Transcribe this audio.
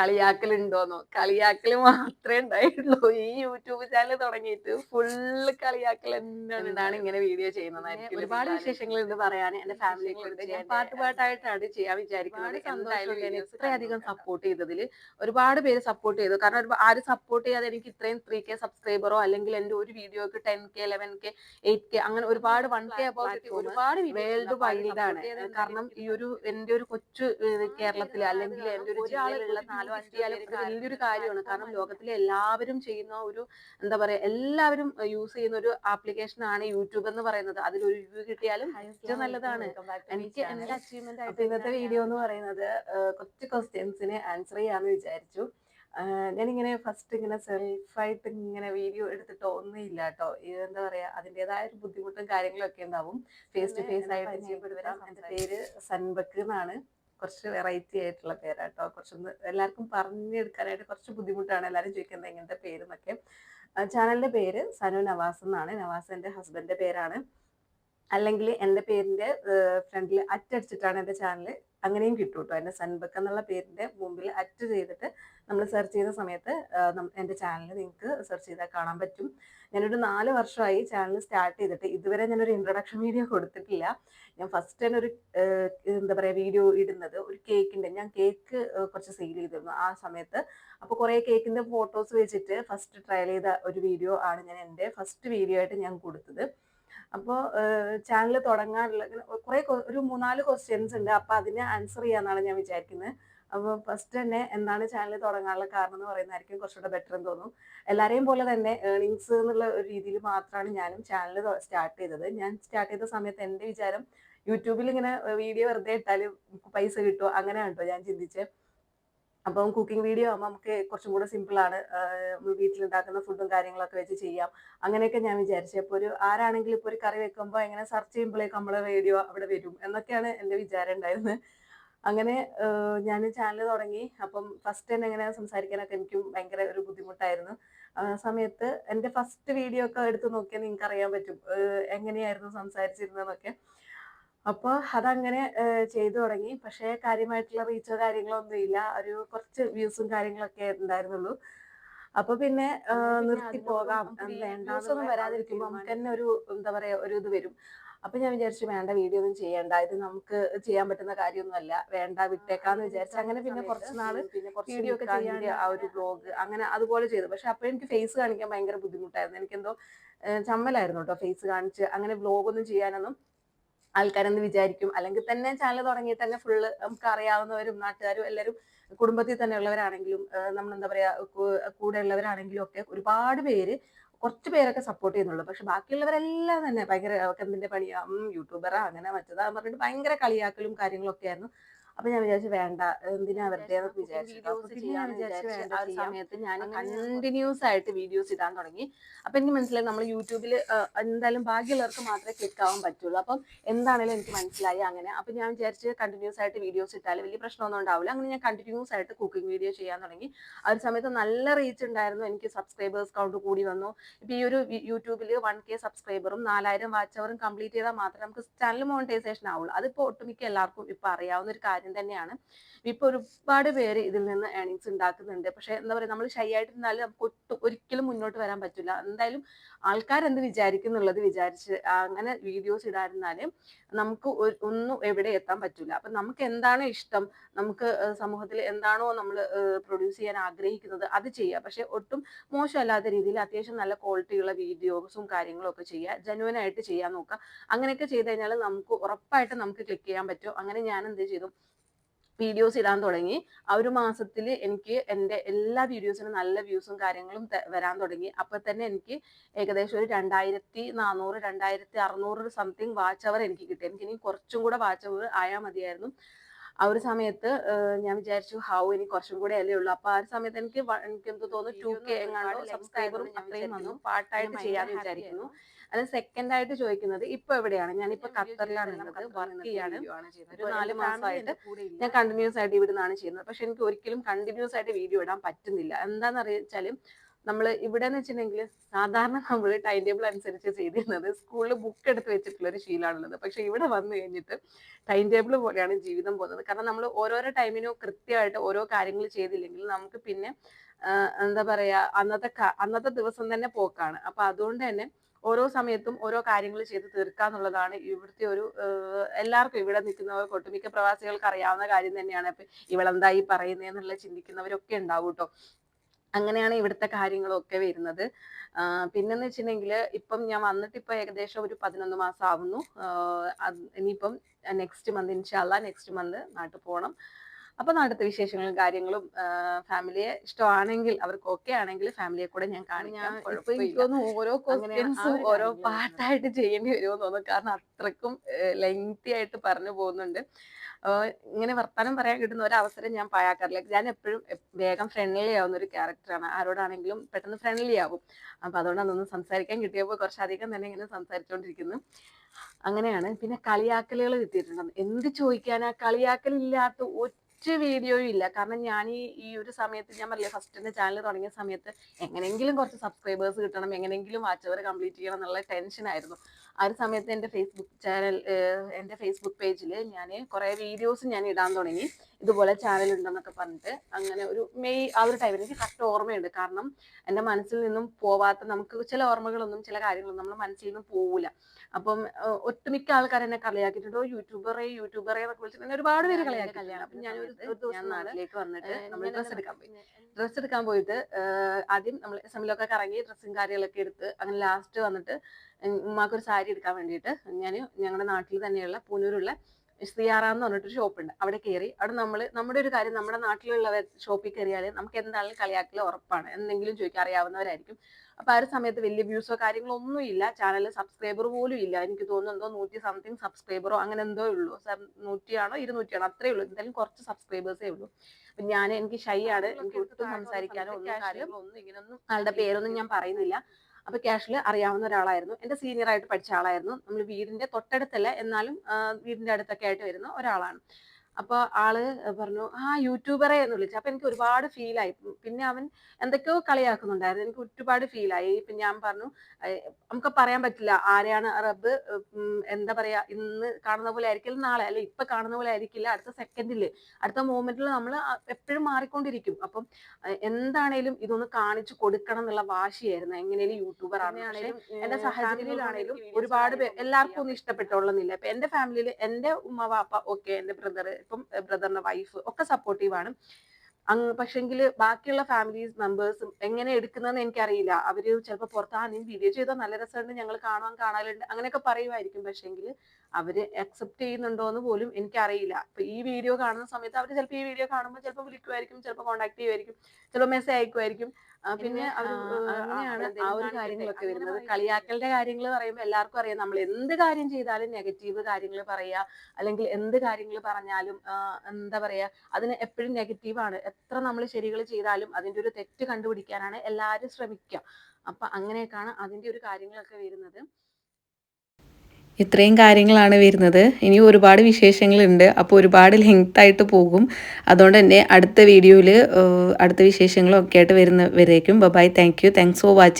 കളിയാക്കലുണ്ടോന്നോ? കളിയാക്കൽ മാത്രമേ ഉണ്ടായിട്ടുള്ളൂ. ഈ യൂട്യൂബ് ചാനൽ തുടങ്ങിയിട്ട് ഫുള്ള് കളിയാക്കൽ എന്താണ് ഇങ്ങനെ വീഡിയോ ചെയ്യുന്നത് ഒരുപാട് വിശേഷങ്ങൾ ഉണ്ട് പറയാൻ എന്റെ ഫാമിലിയെ കുറിച്ച് ഞാൻ പാട്ട് പാട്ടായിട്ടാണ് ചെയ്യാൻ വിചാരിക്കുന്നത്. ഇത്രയധികം സപ്പോർട്ട് ചെയ്തതിൽ ഒരുപാട് പേര് സപ്പോർട്ട് ചെയ്തു. കാരണം ആരും സപ്പോർട്ട് ചെയ്യാതെ എനിക്ക് ഇത്രയും ത്രീ കെ സബ്സ്ക്രൈബറോ അല്ലെങ്കിൽ എന്റെ ഒരു വീഡിയോക്ക് ten K eleven K eight K അങ്ങനെ ഒരുപാട് വൺ കെ ഒരുപാട് വേൾഡ് ആണ് കാരണം ഈ ഒരു എന്റെ ഒരു കൊച്ചു കേരളത്തിൽ കേരളത്തിലെ അല്ലെങ്കിൽ എന്റെ ഒരു ജില്ലയിലുള്ള നാലോ അഞ്ചോ വലിയൊരു കാര്യമാണ്. കാരണം ലോകത്തിലെ എല്ലാവരും ചെയ്യുന്ന ഒരു എന്താ പറയാ എല്ലാവരും യൂസ് ചെയ്യുന്ന ഒരു ആപ്ലിക്കേഷൻ ആണ് യൂട്യൂബ് എന്ന് പറയുന്നത്. അതിലൊരു റിവ്യൂ കിട്ടിയാലും ഏറ്റവും നല്ലതാണ്. എനിക്ക് എന്റെ അച്ചീവ്മെന്റ് ആയിട്ട് ഇന്നത്തെ വീഡിയോ എന്ന് പറയുന്നത് കുറച്ച് ക്വസ്റ്റ്യൻസിന് ആൻസർ ചെയ്യാന്ന് വിചാരിച്ചു. ഞാനിങ്ങനെ ഫസ്റ്റ് ഇങ്ങനെ സെൽഫായിട്ട് ഇങ്ങനെ വീഡിയോ എടുത്തിട്ട് ഒന്നുമില്ല കേട്ടോ എന്താ പറയാ അതിന്റെതായ ഒരു ബുദ്ധിമുട്ടും കാര്യങ്ങളൊക്കെ ഉണ്ടാവും. ഫേസ് ടു ഫേസ് ആയിട്ട് പരിചയപ്പെടുത്താം എന്റെ പേര് സൻബക്ക് എന്നാണ്. കുറച്ച് വെറൈറ്റി ആയിട്ടുള്ള പേരാട്ടോ. കുറച്ചൊന്ന് എല്ലാവർക്കും പറഞ്ഞെടുക്കാനായിട്ട് കുറച്ച് ബുദ്ധിമുട്ടാണ് എല്ലാവരും ചോദിക്കുന്നത് എങ്ങനത്തെ പേരെന്നൊക്കെ ചാനലിന്റെ പേര് സനു നവാസ് എന്നാണ്. നവാസ് എന്റെ ഹസ്ബൻഡിന്റെ പേരാണ്. അല്ലെങ്കിൽ എന്റെ പേരിന്റെ ഫ്രണ്ടിൽ അറ്റടിച്ചിട്ടാണ് എന്റെ ചാനൽ അങ്ങനെയും കിട്ടും കേട്ടോ എന്റെ സൺബക്ക് എന്നുള്ള പേരിന്റെ മുമ്പിൽ അറ്റ് ചെയ്തിട്ട് നമ്മൾ സെർച്ച് ചെയ്യുന്ന സമയത്ത് എന്റെ ചാനൽ നിങ്ങൾക്ക് സെർച്ച് ചെയ്താൽ കാണാൻ പറ്റും. ഞാനൊരു നാല് വർഷമായി ചാനൽ സ്റ്റാർട്ട് ചെയ്തിട്ട്. ഇതുവരെ ഞാനൊരു ഇൻട്രൊഡക്ഷൻ വീഡിയോ കൊടുത്തിട്ടില്ല. ഞാൻ ഫസ്റ്റ് തന്നെ ഒരു എന്താ പറയുക വീഡിയോ ഇടുന്നത് ഒരു കേക്കിന്റെ ഞാൻ കേക്ക് കുറച്ച് സെയിൽ ചെയ്തിരുന്നു ആ സമയത്ത്. അപ്പോൾ കുറേ കേക്കിന്റെ ഫോട്ടോസ് വെച്ചിട്ട് ഫസ്റ്റ് ട്രയൽ ചെയ്ത ഒരു വീഡിയോ ആണ് ഞാൻ എന്റെ ഫസ്റ്റ് വീഡിയോ ആയിട്ട് ഞാൻ കൊടുത്തത്. അപ്പോൾ ചാനൽ തുടങ്ങാനുള്ള കുറേ ഒരു മൂന്നാൽ ക്വസ്റ്റ്യൻസ് ഉണ്ട്. അപ്പോൾ അതിന് ആൻസർ ചെയ്യാന്നാണ് ഞാൻ വിചാരിക്കുന്നത് അപ്പോൾ ഫസ്റ്റ് തന്നെ എന്താണ് ചാനൽ തുടങ്ങാനുള്ള കാരണം എന്ന് പറയുന്നതായിരിക്കും കുറച്ചുകൂടെ ബെറ്റർ എന്ന് തോന്നും. എല്ലാവരെയും പോലെ തന്നെ ഏണിങ്സ് എന്നുള്ള ഒരു രീതിയിൽ മാത്രമാണ് ഞാനും ചാനൽ സ്റ്റാർട്ട് ചെയ്തത്. ഞാൻ സ്റ്റാർട്ട് ചെയ്ത സമയത്ത് എന്റെ വിചാരം യൂട്യൂബിൽ ഇങ്ങനെ വീഡിയോ വെറുതെ ഇട്ടാൽ പൈസ കിട്ടുമോ അങ്ങനെയാണ് കേട്ടോ ഞാൻ ചിന്തിച്ചത് അപ്പം കുക്കിംഗ് വീഡിയോ ആകുമ്പോൾ നമുക്ക് കുറച്ചും കൂടെ വീട്ടിൽ ഉണ്ടാക്കുന്ന ഫുഡും കാര്യങ്ങളൊക്കെ വെച്ച് ചെയ്യാം. അങ്ങനെയൊക്കെ ഞാൻ വിചാരിച്ചു. അപ്പോൾ ഒരു ആരാണെങ്കിലും ഇപ്പോൾ ഒരു കറി വെക്കുമ്പോൾ എങ്ങനെ സെർച്ച് ചെയ്യുമ്പോഴേക്കും നമ്മളെ വീഡിയോ അവിടെ വരും. എന്നൊക്കെയാണ് എന്റെ വിചാരം ഉണ്ടായിരുന്നത് അങ്ങനെ ഞാൻ ചാനൽ തുടങ്ങി. അപ്പം ഫസ്റ്റ് തന്നെ എങ്ങനെ സംസാരിക്കാനൊക്കെ എനിക്കും ഭയങ്കര ഒരു ബുദ്ധിമുട്ടായിരുന്നു. ആ സമയത്ത് എന്റെ ഫസ്റ്റ് വീഡിയോ ഒക്കെ എടുത്ത് നോക്കിയാൽ നിങ്ങൾക്ക് അറിയാൻ പറ്റും എങ്ങനെയായിരുന്നു സംസാരിച്ചിരുന്നതെന്നൊക്കെ. അപ്പോൾ അതങ്ങനെ ചെയ്തു തുടങ്ങി. പക്ഷേ കാര്യമായിട്ടുള്ള റീച്ചോ കാര്യങ്ങളോ ഒന്നും ഇല്ല. ഒരു കുറച്ച് വ്യൂസും കാര്യങ്ങളൊക്കെ ഉണ്ടായിരുന്നുള്ളൂ. അപ്പൊ പിന്നെ നിർത്തി പോകാം വേണ്ടാസൊന്നും വരാതിരിക്കുമ്പോൾ നമുക്ക് തന്നെ ഒരു എന്താ പറയാ ഒരു ഇത് വരും. അപ്പൊ ഞാൻ വിചാരിച്ചു വേണ്ട വീഡിയോ ഒന്നും ചെയ്യണ്ട. ഇത് നമുക്ക് ചെയ്യാൻ പറ്റുന്ന കാര്യമൊന്നുമല്ല. വേണ്ട വിട്ടേക്കാന്ന് വിചാരിച്ചു അങ്ങനെ പിന്നെ കുറച്ച് നാൾ പിന്നെ വീഡിയോ ഒക്കെ ചെയ്യാൻ ആ ഒരു ബ്ലോഗ് അങ്ങനെ അതുപോലെ ചെയ്തു. പക്ഷെ അപ്പൊ എനിക്ക് ഫേസ് കാണിക്കാൻ ഭയങ്കര ബുദ്ധിമുട്ടായിരുന്നു. എനിക്കെന്തോ ചമ്മലായിരുന്നു കേട്ടോ ഫേസ് കാണിച്ച്. അങ്ങനെ ബ്ലോഗ് ഒന്നും ചെയ്യാനൊന്നും ആൾക്കാരെന്ന് വിചാരിക്കും? അല്ലെങ്കിൽ തന്നെ ചാനൽ തുടങ്ങി തന്നെ ഫുള്ള് നമുക്ക് അറിയാവുന്നവരും നാട്ടുകാരും എല്ലാവരും കുടുംബത്തിൽ തന്നെ ഉള്ളവരാണെങ്കിലും നമ്മൾ എന്താ പറയാ കൂടെ ഉള്ളവരാണെങ്കിലും ഒക്കെ ഒരുപാട് പേര് കുറച്ച് പേരൊക്കെ സപ്പോർട്ട് ചെയ്യുന്നുള്ളൂ. പക്ഷെ ബാക്കിയുള്ളവരെല്ലാം തന്നെ ഭയങ്കര അവർക്ക് എന്തിന്റെ പണിയാ? യൂട്യൂബറാ അങ്ങനെ മറ്റേതാ പറഞ്ഞിട്ട് ഭയങ്കര കളിയാക്കലും കാര്യങ്ങളൊക്കെ ആയിരുന്നു. അപ്പൊ ഞാൻ വിചാരിച്ചു വേണ്ട എന്തിനാ വെറുതെ വിചാരിച്ചു സമയത്ത് ഞാൻ കണ്ടിന്യൂസ് ആയിട്ട് വീഡിയോസ് ഇടാൻ തുടങ്ങി. അപ്പൊ എനിക്ക് മനസ്സിലായി നമ്മൾ യൂട്യൂബിൽ എന്തായാലും ബാക്കിയുള്ളവർക്ക് മാത്രമേ ക്ലിക്ക് ആവാൻ പറ്റുള്ളൂ. അപ്പം എന്താണെങ്കിലും എനിക്ക് മനസ്സിലായി അങ്ങനെ. അപ്പൊ ഞാൻ വിചാരിച്ച് കണ്ടിന്യൂസ് ആയിട്ട് വീഡിയോസ് ഇട്ടാൽ വലിയ പ്രശ്നമൊന്നും ഉണ്ടാവില്ല. അങ്ങനെ ഞാൻ കണ്ടിന്യൂസ് ആയിട്ട് കുക്കിംഗ് വീഡിയോ ചെയ്യാൻ തുടങ്ങി. ആ ഒരു സമയത്ത് നല്ല റീച്ച് ഉണ്ടായിരുന്നു. എനിക്ക് സബ്സ്ക്രൈബേഴ്സ് കൗണ്ട് കൂടി വന്നു. ഇപ്പൊ ഈ ഒരു യൂട്യൂബിൽ വൺ കെ സബ്സ്ക്രൈബറും നാലായിരം വാച്ച് അവറും കംപ്ലീറ്റ് ചെയ്താൽ മാത്രമേ നമുക്ക് ചാനൽ മോണിറ്റൈസേഷൻ ആവുള്ളൂ. അതിപ്പോ ഒട്ടുമിക്ക എല്ലാവർക്കും ഇപ്പൊ അറിയാവുന്ന ഒരു കാര്യം തന്നെയാണ്. ഇപ്പൊ ഒരുപാട് പേര് ഇതിൽ നിന്ന് ഏണിങ്സ് ഉണ്ടാക്കുന്നുണ്ട്. പക്ഷെ എന്താ പറയുക നമ്മൾ ഷൈ ആയിട്ടിരുന്നാലും നമുക്ക് ഒട്ടും ഒരിക്കലും മുന്നോട്ട് വരാൻ പറ്റില്ല എന്തായാലും ആൾക്കാർ എന്ത് വിചാരിക്കുന്നുള്ളത് വിചാരിച്ച് അങ്ങനെ വീഡിയോസ് ഇടാതിരുന്നാലും നമുക്ക് ഒന്നും എവിടെ എത്താൻ പറ്റില്ല അപ്പൊ നമുക്ക് എന്താണ് ഇഷ്ടം? നമുക്ക് സമൂഹത്തിൽ എന്താണോ നമ്മൾ പ്രൊഡ്യൂസ് ചെയ്യാൻ ആഗ്രഹിക്കുന്നത് അത് ചെയ്യുക പക്ഷെ ഒട്ടും മോശമല്ലാത്ത രീതിയിൽ അത്യാവശ്യം നല്ല ക്വാളിറ്റിയുള്ള വീഡിയോസും കാര്യങ്ങളും ഒക്കെ ചെയ്യുക ജനുവൻ ആയിട്ട് ചെയ്യാൻ നോക്കുക അങ്ങനെയൊക്കെ ചെയ്ത് കഴിഞ്ഞാൽ നമുക്ക് ഉറപ്പായിട്ട് നമുക്ക് ക്ലിക്ക് ചെയ്യാൻ പറ്റും. അങ്ങനെ ഞാൻ എന്ത് ചെയ്തു? വീഡിയോസ് ഇടാൻ തുടങ്ങി. ആ ഒരു മാസത്തിൽ എനിക്ക് എന്റെ എല്ലാ വീഡിയോസിനും നല്ല വ്യൂസും കാര്യങ്ങളും വരാൻ തുടങ്ങി. അപ്പോൾ തന്നെ എനിക്ക് ഏകദേശം ഒരു രണ്ടായിരത്തി നാനൂറ് രണ്ടായിരത്തി അറുന്നൂറ് സംതിങ് വാച്ച് അവർ എനിക്ക് കിട്ടി. എനിക്ക് ഇനി കുറച്ചും കൂടെ വാച്ച് അവർ ആയാൽ മതിയായിരുന്നു. ആ ഒരു സമയത്ത് ഞാൻ വിചാരിച്ചു ഹൗ ഇനി കുറച്ചും കൂടെ അല്ലേ ഉള്ളൂ. അപ്പൊ ആ ഒരു സമയത്ത് എനിക്ക് എനിക്ക് എന്ത് തോന്നുന്നു ടു കെ എങ്ങാണ്ടോ സബ്സ്ക്രൈബറും അത്രയും വന്നു. പാട്ടായിട്ട് ചെയ്യാന്ന് വിചാരിക്കുന്നു. അത് സെക്കൻഡ് ആയിട്ട് ചോദിക്കുന്നത് ഇപ്പൊ എവിടെയാണ്? ഞാനിപ്പോ ഖത്തറിലാണ് ഉള്ളത് വർക്ക് ചെയ്യാണ്. ഒരു നാല് മാസമായിട്ട് ഞാൻ കണ്ടിന്യൂസ് ആയിട്ട് ഇവിടുന്നാണ് ചെയ്യുന്നത്. പക്ഷെ എനിക്ക് ഒരിക്കലും കണ്ടിന്യൂസ് ആയിട്ട് വീഡിയോ ഇടാൻ പറ്റുന്നില്ല. എന്താണെന്ന് അറിയിച്ചാലും നമ്മൾ ഇവിടെ എന്ന് വെച്ചിട്ടുണ്ടെങ്കിൽ സാധാരണ നമ്മൾ ടൈം ടേബിൾ അനുസരിച്ച് ചെയ്തിരുന്നത് സ്കൂളിൽ ബുക്ക് എടുത്ത് വെച്ചിട്ടുള്ള ഒരു ശീലമാണുള്ളത് പക്ഷെ ഇവിടെ വന്നു കഴിഞ്ഞിട്ട് ടൈം ടേബിൾ പോലെയാണ് ജീവിതം പോകുന്നത്. കാരണം നമ്മൾ ഓരോരോ ടൈമിനും കൃത്യമായിട്ട് ഓരോ കാര്യങ്ങൾ ചെയ്തില്ലെങ്കിൽ നമുക്ക് പിന്നെ എന്താ പറയാ അന്നത്തെ അന്നത്തെ ദിവസം തന്നെ പോക്കാണ്. അപ്പൊ അതുകൊണ്ട് തന്നെ ഓരോ സമയത്തും ഓരോ കാര്യങ്ങൾ ചെയ്ത് തീർക്കുക എന്നുള്ളതാണ് ഇവിടുത്തെ ഒരു എല്ലാവർക്കും ഇവിടെ നിൽക്കുന്നവർക്ക് ഒട്ടുമിക്ക പ്രവാസികൾക്ക് അറിയാവുന്ന കാര്യം തന്നെയാണ്. ഇപ്പൊ ഇവളെന്തായി പറയുന്നതെന്നുള്ള ചിന്തിക്കുന്നവരൊക്കെ ഉണ്ടാവും കേട്ടോ അങ്ങനെയാണ് ഇവിടുത്തെ കാര്യങ്ങളൊക്കെ വരുന്നത്. പിന്നെന്ന് വെച്ചിട്ടുണ്ടെങ്കിൽ ഇപ്പം ഞാൻ വന്നിട്ട് ഇപ്പൊ ഏകദേശം ഒരു പതിനൊന്ന് മാസം ആവുന്നു. ഇനിയിപ്പം നെക്സ്റ്റ് മന്ത് ഇൻഷാല്ല നെക്സ്റ്റ് മന്ത് നാട്ടിൽ പോകണം അപ്പൊ നാട്ടിലത്തെ വിശേഷങ്ങളും കാര്യങ്ങളും ഫാമിലിയെ ഇഷ്ടമാണെങ്കിൽ അവർക്ക് ഓക്കെ ആണെങ്കിൽ ഫാമിലിയെ കൂടെ ഞാൻ കാണിക്കാം. ഓരോ ക്വസ്റ്റ്യൻസും ഓരോ പാട്ടായിട്ട് ചെയ്യേണ്ടി വരുമോ തോന്നുന്നു. കാരണം അത്രക്കും ലെങ്തി ആയിട്ട് പറഞ്ഞു പോകുന്നുണ്ട്. ഇങ്ങനെ വർത്തമാനം പറയാൻ കിട്ടുന്ന ഒരു അവസരം ഞാൻ പാഴാക്കാറില്ല. ഞാൻ എപ്പോഴും വേഗം ഫ്രണ്ട്ലി ആവുന്ന ഒരു ക്യാരക്ടറാണ് ആരോടാണെങ്കിലും പെട്ടെന്ന് ഫ്രണ്ട്ലി ആവും. അപ്പൊ അതുകൊണ്ട് അതൊന്നും സംസാരിക്കാൻ കിട്ടിയപ്പോൾ കുറച്ചധികം തന്നെ ഇങ്ങനെ സംസാരിച്ചുകൊണ്ടിരിക്കുന്നു അങ്ങനെയാണ്. പിന്നെ കളിയാക്കലുകൾ കിട്ടിയിട്ടുണ്ടെന്ന് എന്ത് ചോദിക്കാനാ? കളിയാക്കലില്ലാത്ത ഒറ്റ വീഡിയോയും ഇല്ല. കാരണം ഞാൻ ഈ ഈ ഒരു സമയത്ത് ഞാൻ പറയാം ഫസ്റ്റ് എന്റെ ചാനൽ തുടങ്ങിയ സമയത്ത് എങ്ങനെയെങ്കിലും കുറച്ച് സബ്സ്ക്രൈബേഴ്സ് കിട്ടണം എങ്ങനെയെങ്കിലും വാച്ചവർ കംപ്ലീറ്റ് ചെയ്യണം എന്നുള്ള ടെൻഷൻ ആയിരുന്നു. ആ ഒരു സമയത്ത് എന്റെ ഫേസ്ബുക്ക് ചാനൽ എന്റെ ഫേസ്ബുക്ക് പേജിൽ ഞാൻ കുറേ വീഡിയോസ് ഞാൻ ഇടാൻ തുടങ്ങി. ഇതുപോലെ ചാനൽ ഉണ്ടെന്നൊക്കെ പറഞ്ഞിട്ട് അങ്ങനെ ഒരു മെയ് ആ ഒരു ടൈമിൽ എനിക്ക് കറക്റ്റ് ഓർമ്മയുണ്ട്. കാരണം എന്റെ മനസ്സിൽ നിന്നും പോവാത്ത നമുക്ക് ചില ഓർമ്മകളൊന്നും ചില കാര്യങ്ങളൊന്നും നമ്മുടെ മനസ്സിൽ നിന്നും പോവില്ല അപ്പം ഒട്ടുമിക്ക ആൾക്കാർ എന്നെ കളിയാക്കിയിട്ടുണ്ടോ. യൂട്യൂബറെ യൂട്യൂബറെ എന്നൊക്കെ വിളിച്ചിട്ട് ഒരുപാട് പേര് കളിയാക്കി കല്യാണം അപ്പം ഞാൻ ഒരു ദിവസം നാട്ടിലേക്ക് വന്നിട്ട് നമ്മൾ ഡ്രസ്സ് എടുക്കാൻ പോയി. ഡ്രസ്സ് എടുക്കാൻ പോയിട്ട് ആദ്യം നമ്മൾ എസ് കറങ്ങി ഡ്രസ്സും കാര്യങ്ങളൊക്കെ എടുത്ത് അങ്ങനെ ലാസ്റ്റ് വന്നിട്ട് ഉമ്മാക്കൊരു സാരി എടുക്കാൻ വേണ്ടിയിട്ട് ഞാൻ ഞങ്ങളുടെ നാട്ടിൽ തന്നെയുള്ള പൂനൂരുള്ള സിയാറ എന്ന് പറഞ്ഞിട്ടൊരു ഷോപ്പുണ്ട്. അവിടെ കയറി അവിടെ നമ്മൾ നമ്മുടെ ഒരു കാര്യം നമ്മുടെ നാട്ടിലുള്ള ഷോപ്പിൽ കയറിയാൽ നമുക്ക് എന്താണെങ്കിലും കളിയാക്കൽ ഉറപ്പാണ്. എന്തെങ്കിലും ചോദിക്കാൻ അറിയാവുന്നവരായിരിക്കും. അപ്പൊ ആ ഒരു സമയത്ത് വലിയ വ്യൂസോ കാര്യങ്ങളോ ഒന്നും ഇല്ല. ചാനൽ സബ്സ്ക്രൈബർ പോലും ഇല്ല. എനിക്ക് തോന്നുന്നു എന്തോ നൂറ്റി സംതിങ് സബ്സ്ക്രൈബറോ അങ്ങനെ എന്തോ ഉള്ളൂ. നൂറ്റിയാണോ ഇരുന്നൂറ്റിയാണോ അത്രേ ഉള്ളൂ. എന്തായാലും കുറച്ച് സബ്സ്ക്രൈബേഴ്സേ ഉള്ളൂ. അപ്പൊ ഞാൻ എനിക്ക് ഷൈ ആണ്. എനിക്ക് ഒട്ടും സംസാരിക്കാനോ ഒന്നും കാര്യങ്ങളോ ഒന്നും ഇങ്ങനൊന്നും ആളുടെ പേരൊന്നും ഞാൻ പറയുന്നില്ല. അപ്പൊ ക്യാഷിൽ അറിയാവുന്ന ഒരാളായിരുന്നു. എന്റെ സീനിയർ ആയിട്ട് പഠിച്ച ആളായിരുന്നു. നമ്മൾ വീടിന്റെ തൊട്ടടുത്തല്ല എന്നാലും വീടിന്റെ അടുത്തൊക്കെ ആയിട്ട് വരുന്ന ഒരാളാണ്. അപ്പോൾ ആൾ പറഞ്ഞു ആ യൂട്യൂബറെ എന്ന് വിളിച്ചു. അപ്പൊ എനിക്ക് ഒരുപാട് ഫീലായി പിന്നെ അവൻ എന്തൊക്കെയോ കളിയാക്കുന്നുണ്ടായിരുന്നു. എനിക്ക് ഒരുപാട് ഫീലായി പിന്നെ ഞാൻ പറഞ്ഞു നമുക്ക് പറയാൻ പറ്റില്ല. ആരെയാണ് റബ്ബ് എന്താ പറയാ ഇന്ന് കാണുന്ന പോലെ ആയിരിക്കില്ല നാളെ. അല്ലെ ഇപ്പൊ കാണുന്ന പോലെ ആയിരിക്കില്ല. അടുത്ത സെക്കൻഡിൽ അടുത്ത മൂമെന്റിൽ നമ്മൾ എപ്പോഴും മാറിക്കൊണ്ടിരിക്കും. അപ്പം എന്താണേലും ഇതൊന്ന് കാണിച്ചു കൊടുക്കണം എന്നുള്ള വാശിയായിരുന്നു. എങ്ങനെയും യൂട്യൂബർ ആണെങ്കിലും എന്റെ സാഹചര്യത്തിലാണേലും ഒരുപാട് പേർ എല്ലാവർക്കും ഒന്നും ഇഷ്ടപ്പെട്ടോളുന്നില്ല ഇപ്പൊ എന്റെ ഫാമിലിയിൽ എന്റെ ഉമ്മ വാപ്പ ഓക്കെ എന്റെ ബ്രദർ ഇപ്പം ബ്രദറിന്റെ വൈഫ് ഒക്കെ സപ്പോർട്ടീവാണ് പക്ഷെങ്കിൽ ബാക്കിയുള്ള ഫാമിലീസ് മെമ്പേഴ്സും എങ്ങനെ എടുക്കുന്നതെന്ന് എനിക്കറിയില്ല. അവർ ചിലപ്പോൾ പുറത്ത് ആ നീ വീഡിയോ ചെയ്താൽ നല്ല രസമുണ്ട് ഞങ്ങൾ കാണാൻ കാണാനുണ്ട് അങ്ങനെയൊക്കെ പറയുമായിരിക്കും. പക്ഷെങ്കിൽ അവർ അക്സെപ്റ്റ് ചെയ്യുന്നുണ്ടോ എന്ന് പോലും എനിക്കറിയില്ല. അപ്പൊ ഈ വീഡിയോ കാണുന്ന സമയത്ത് അവർ ചിലപ്പോൾ ഈ വീഡിയോ കാണുമ്പോൾ ചിലപ്പോൾ വിളിക്കുമായിരിക്കും ചിലപ്പോൾ കോൺടാക്ട് ചെയ്യുമായിരിക്കും ചിലപ്പോൾ മെസ്സേജ് അയക്കുമായിരിക്കും. പിന്നെ അങ്ങനെയാണ് ആ ഒരു കാര്യങ്ങളൊക്കെ വരുന്നത്. കളിയാക്കലിന്റെ കാര്യങ്ങൾ പറയുമ്പോൾ എല്ലാവർക്കും അറിയാം. നമ്മൾ എന്ത് കാര്യം ചെയ്താലും നെഗറ്റീവ് കാര്യങ്ങൾ പറയുക. അല്ലെങ്കിൽ എന്ത് കാര്യങ്ങൾ പറഞ്ഞാലും എന്താ പറയാ അതിന് എപ്പോഴും നെഗറ്റീവാണ് എത്ര നമ്മൾ ശരികൾ ചെയ്താലും അതിന്റെ ഒരു തെറ്റ് കണ്ടുപിടിക്കാനാണ് എല്ലാവരും ശ്രമിക്കുക. അപ്പൊ അങ്ങനെയൊക്കെയാണ് അതിന്റെ ഒരു കാര്യങ്ങളൊക്കെ വരുന്നത്. ഇത്രയും കാര്യങ്ങളാണ് വരുന്നത്. ഇനി ഒരുപാട് വിശേഷങ്ങളുണ്ട്. അപ്പോൾ ഒരുപാട് ലെങ്ത് ആയിട്ട് പോകും. അതുകൊണ്ട് തന്നെ അടുത്ത വീഡിയോയിൽ അടുത്ത വിശേഷങ്ങളൊക്കെ ആയിട്ട് വരുന്ന വരുന്നവരേക്കും bye thank you thanks for watching